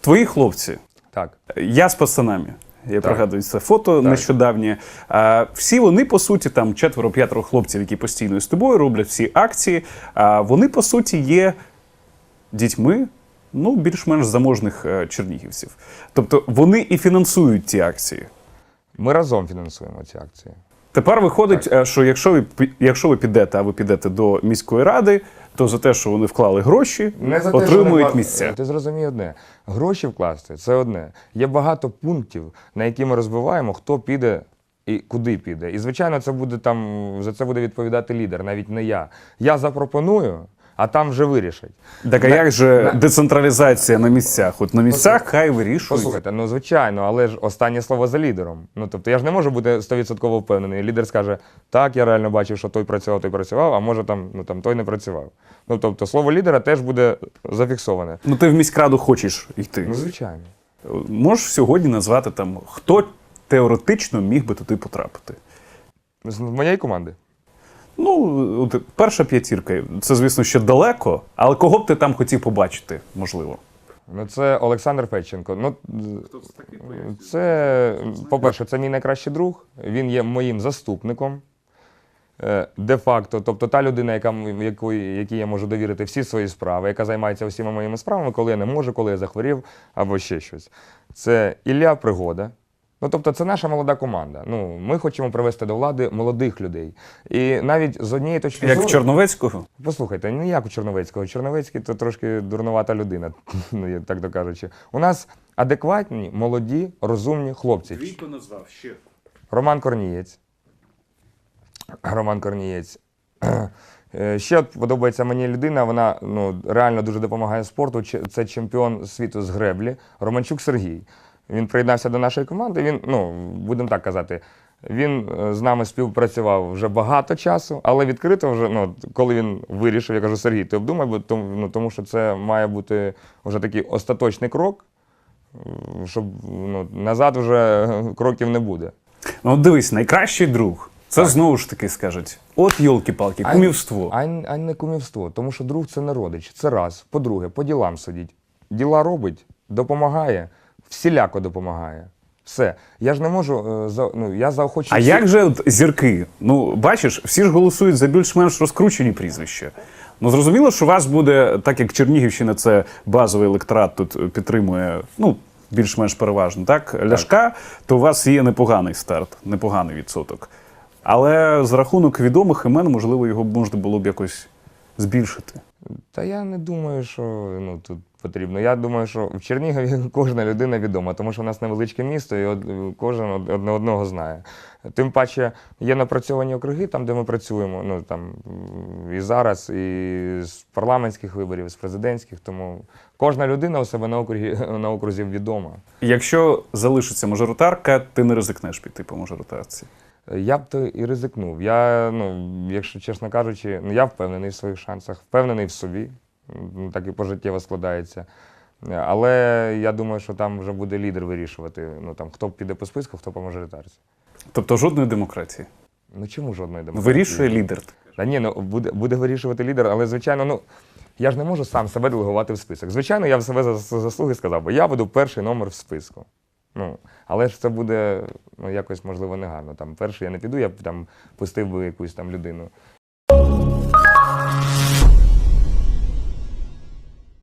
Твої хлопці, Так. я з пацанами. Я Так. пригадую це фото нещодавнє. А, всі вони, по суті, там четверо-п'ятеро хлопців, які постійно з тобою роблять всі акції. А, вони, по суті, є дітьми ну, більш-менш заможних е, чернігівців. Тобто вони і фінансують ті акції. Ми разом фінансуємо ці акції. Тепер виходить, е, що якщо ви якщо ви підете, а ви підете до міської ради, то за те, що вони вклали гроші, Не за те, отримують що не місця. Ти зрозумій одне. Гроші вкласти це одне. Є багато пунктів, на які ми розбиваємо, хто піде і куди піде. І звичайно, це буде там за це буде відповідати лідер, навіть не я. Я запропоную, а там вже вирішать. Так а як же децентралізація на місцях? От на місцях хай вирішують. Послухайте, ну звичайно, але ж останнє слово за лідером. Ну тобто я ж не можу бути 100% впевнений. Лідер скаже, так, я реально бачив, що той працював, той працював, а може там, ну там той не працював. Ну тобто слово лідера теж буде зафіксоване. Ну ти в міськраду хочеш йти. Ну, звичайно. Можеш сьогодні назвати там, хто теоретично міг би туди потрапити? З моєї команди. Ну, от перша п'ятірка, це, звісно, ще далеко, але кого б ти там хотів побачити, можливо? Ну, це Олександр Федченко. Ну, це, такий по-перше, це мій найкращий друг. Він є моїм заступником. Е, Де-факто, тобто та людина, яка, якої, якій я можу довірити всі свої справи, яка займається всіма моїми справами, коли я не можу, коли я захворів або ще щось. Це Ілля Пригода. Ну, тобто, це наша молода команда. Ну, ми хочемо привести до влади молодих людей. І навіть з однієї точки Як в зору. Чорновецького? Послухайте, не як у Чорновецького. Чорновецький то трошки дурнувата людина, ну, так то кажучи. У нас адекватні, молоді, розумні хлопці. назвав ще. Роман Корнієць. Роман Корнієць. Е, Ще подобається мені людина, вона ну, реально дуже допомагає спорту. Це чемпіон світу з греблі Романчук Сергій. Він приєднався до нашої команди. Він, ну, будемо так казати, він е, з нами співпрацював вже багато часу, але відкрито вже, ну, коли він вирішив, я кажу, Сергій, ти обдумай, бо тому, ну, тому що це має бути вже такий остаточний крок, щоб ну, назад вже кроків не буде. Ну, дивись, найкращий друг. Це знову ж таки скажуть: от йолки-палки, кумівство. А, н- а не кумівство, тому що друг це не родич. Це раз. По-друге, по ділам сидіть. Діла робить, допомагає, всіляко допомагає. Все. Я ж не можу. е, за, ну, я заохочую. А всіх- як же от зірки? Ну, бачиш, всі ж голосують за більш-менш розкручені прізвища. Ну, зрозуміло, що у вас буде, так як Чернігівщина це базовий електорат тут підтримує, ну, більш-менш переважно, так? Ляшка, то у вас є непоганий старт, непоганий відсоток. Але за рахунок відомих імен, можливо, його можна було б якось збільшити. Та я не думаю, що ну, тут потрібно. Я думаю, що в Чернігові кожна людина відома, тому що в нас невеличке місто, і од, кожен одне одного знає. Тим паче є напрацьовані округи, там, де ми працюємо. Ну, там, і зараз, і з парламентських виборів, і з президентських. Тому кожна людина у себе на округі на окрузі відома. Якщо залишиться мажоритарка, ти не ризикнеш піти по мажоритарці. Я б то і ризикнув. Я, ну, якщо чесно кажучи, ну, я впевнений в своїх шансах, впевнений в собі. Ну, Так і пожиттєво складається. Але я думаю, що там вже буде лідер вирішувати, ну, там, хто піде по списку, хто по мажоритарці. Тобто жодної демократії. Ну чому жодної демократії? Вирішує лідер. Та ні, ну буде, буде вирішувати лідер, але звичайно, ну я ж не можу сам себе делегувати в список. Звичайно, я в себе за за заслуги сказав, бо я буду перший номер в списку. Ну, але ж це буде ну, якось, можливо, негарно. Там Перше, я не піду, я б там пустив би якусь там людину.